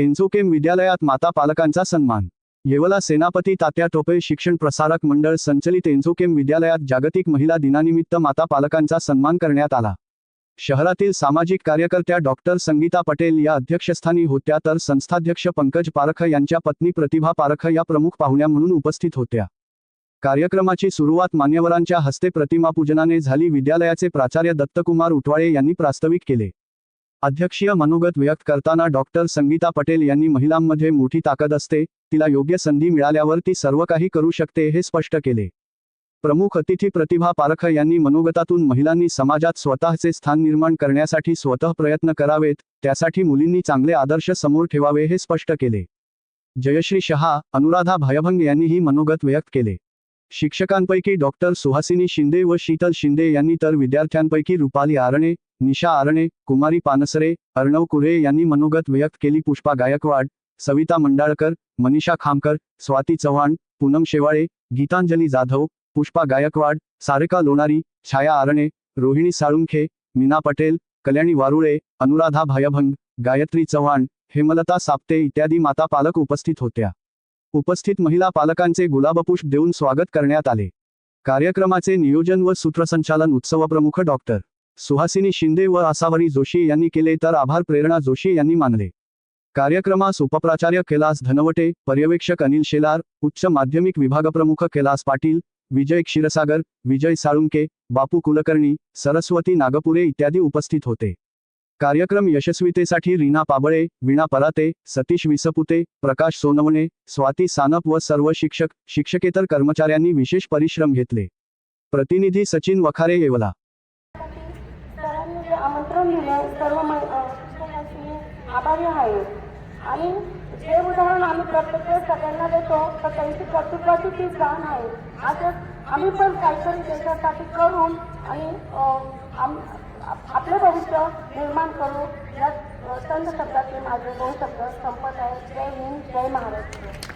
एन्झोकेम विद्यालयात माता पालकांचा सन्मान. येवला सेनापती तात्या टोपे शिक्षण प्रसारक मंडळ संचलित एन्झोकेम विद्यालयात जागतिक महिला दिनानिमित्त माता पालकांचा सन्मान करण्यात आला. शहरातील सामाजिक कार्यकर्त्या डॉक्टर संगीता पटेल या अध्यक्षस्थानी होत्या तर संस्थाध्यक्ष पंकज पारख यांच्या पत्नी प्रतिभा पारख या प्रमुख पाहुण्या म्हणून उपस्थित होत्या. कार्यक्रमाची सुरुवात मान्यवरांच्या हस्ते प्रतिमापूजनाने झाली. विद्यालयाचे प्राचार्य दत्तकुमार उटवाळे यांनी प्रास्ताविक केले. अध्यक्षीय मनोगत व्यक्त करताना डॉक्टर संगीता पटेल यांनी महिलांमध्ये मोठी ताकद असते तिला योग्य संधी मिळाल्यावर ती सर्व काही करू शकते हे स्पष्ट केले. प्रमुख अतिथी प्रतिभा पारख यांनी मनोगतातून महिलांनी समाजात स्वतःचे स्थान निर्माण करण्यासाठी स्वतः प्रयत्न करावेत त्यासाठी मुलींनी चांगले आदर्श समोर ठेवावे हे स्पष्ट केले. जयश्री शहा अनुराधा भयभंग यांनीही मनोगत व्यक्त केले. शिक्षकांपैकी डॉक्टर सुहासिनी शिंदे व शीतल शिंदे यांनी तर विद्यार्थ्यांपैकी रुपाली आरणे निशा आरणे कुमारी पानसरे अर्णव कुरे यांनी मनोगत व्यक्त केली पुष्पा गायकवाड सविता मंडाळकर मनीषा खामकर स्वाती चव्हाण पूनम शेवाळे गीतांजली जाधव पुष्पा गायकवाड सारिका लोणारी छाया आरणे रोहिणी साळुंखे मीना पटेल कल्याणी वारुळे अनुराधा भयभंग गायत्री चव्हाण हेमलता साप्ते इत्यादी माता पालक उपस्थित होत्या. उपस्थित महिला पालकांचे गुलाबपुष्प देऊन स्वागत करण्यात आले. कार्यक्रमाचे नियोजन व सूत्रसंचालन उत्सवप्रमुख डॉक्टर. सुहासिनी शिंदे व आसावरी जोशी यांनी केले तर आभार प्रेरणा जोशी यांनी मानले. कार्यक्रमास उपप्राचार्य कैलास धनवटे पर्यवेक्षक अनिल शेलार उच्च माध्यमिक विभागप्रमुख कैलास पाटील विजय क्षीरसागर विजय साळुंके बापू कुलकर्णी सरस्वती नागपुरे इत्यादी उपस्थित होते. कार्यक्रम यशस्वीतेसाठी रीना पाबळे वीणा पराते सतीश विसपुते प्रकाश सोनवणे स्वाती सानप व सर्व शिक्षक शिक्षकेतर कर्मचाऱ्यांनी विशेष परिश्रम घेतले. प्रतिनिधी सचिन वखारे येवला. सर्व मै- आभारी आहे. आणि जे उदाहरण आम्ही प्रत्येक वेळेस सगळ्यांना देतो तर त्यांची कर्तृत्वाची ती जाण आहे. असंच आम्ही पण काहीतरी देशासाठी करून आणि आम- आप- आपले भविष्य निर्माण करू. या संत शब्दातले शब्दाचे माझे दोन शब्द संपत आहे. जय हिंद जय महाराष्ट्र.